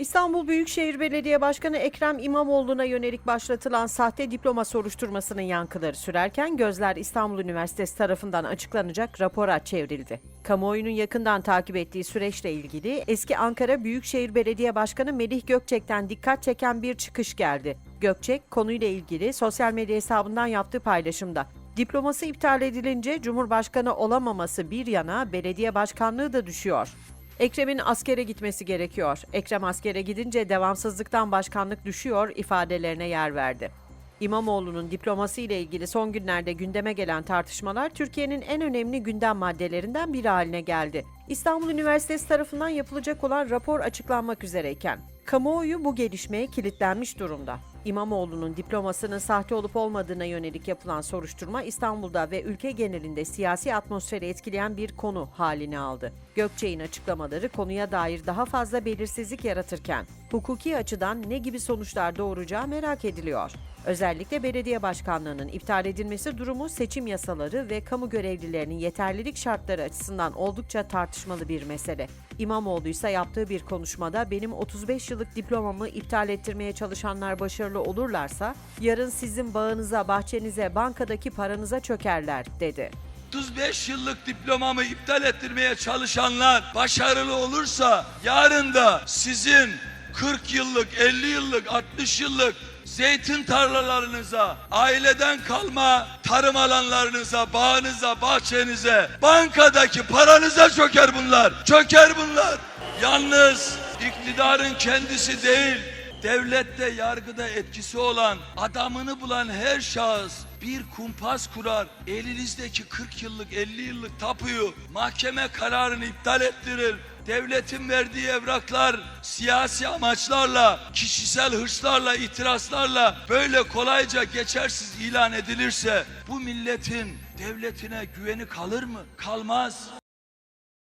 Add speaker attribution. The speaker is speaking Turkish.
Speaker 1: İstanbul Büyükşehir Belediye Başkanı Ekrem İmamoğlu'na yönelik başlatılan sahte diploma soruşturmasının yankıları sürerken gözler İstanbul Üniversitesi tarafından açıklanacak rapora çevrildi. Kamuoyunun yakından takip ettiği süreçle ilgili eski Ankara Büyükşehir Belediye Başkanı Melih Gökçek'ten dikkat çeken bir çıkış geldi. Gökçek konuyla ilgili sosyal medya hesabından yaptığı paylaşımda diploması iptal edilince Cumhurbaşkanı olamaması bir yana belediye başkanlığı da düşüyor. Ekrem'in askere gitmesi gerekiyor. Ekrem askere gidince devamsızlıktan başkanlık düşüyor ifadelerine yer verdi. İmamoğlu'nun diploması ile ilgili son günlerde gündeme gelen tartışmalar Türkiye'nin en önemli gündem maddelerinden biri haline geldi. İstanbul Üniversitesi tarafından yapılacak olan rapor açıklanmak üzereyken kamuoyu bu gelişmeye kilitlenmiş durumda. İmamoğlu'nun diplomasının sahte olup olmadığına yönelik yapılan soruşturma İstanbul'da ve ülke genelinde siyasi atmosferi etkileyen bir konu halini aldı. Gökçe'nin açıklamaları konuya dair daha fazla belirsizlik yaratırken hukuki açıdan ne gibi sonuçlar doğuracağı merak ediliyor. Özellikle belediye başkanlığının iptal edilmesi durumu seçim yasaları ve kamu görevlilerinin yeterlilik şartları açısından oldukça tartışmalı bir mesele. İmamoğlu ise yaptığı bir konuşmada benim 35 yıllık diplomamı iptal ettirmeye çalışanlar başarılı olurlarsa yarın sizin bağınıza, bahçenize, bankadaki paranıza çökerler dedi.
Speaker 2: 35 yıllık diplomamı iptal ettirmeye çalışanlar başarılı olursa yarın da sizin 40 yıllık, 50 yıllık, 60 yıllık zeytin tarlalarınıza, aileden kalma tarım alanlarınıza, bağınıza, bahçenize, bankadaki paranıza çöker bunlar. Çöker bunlar. Yalnız iktidarın kendisi değil, devlette yargıda etkisi olan adamını bulan her şahıs bir kumpas kurar. Elinizdeki 40 yıllık 50 yıllık tapuyu mahkeme kararını iptal ettirir. Devletin verdiği evraklar siyasi amaçlarla, kişisel hırslarla, itirazlarla böyle kolayca geçersiz ilan edilirse bu milletin devletine güveni kalır mı? Kalmaz.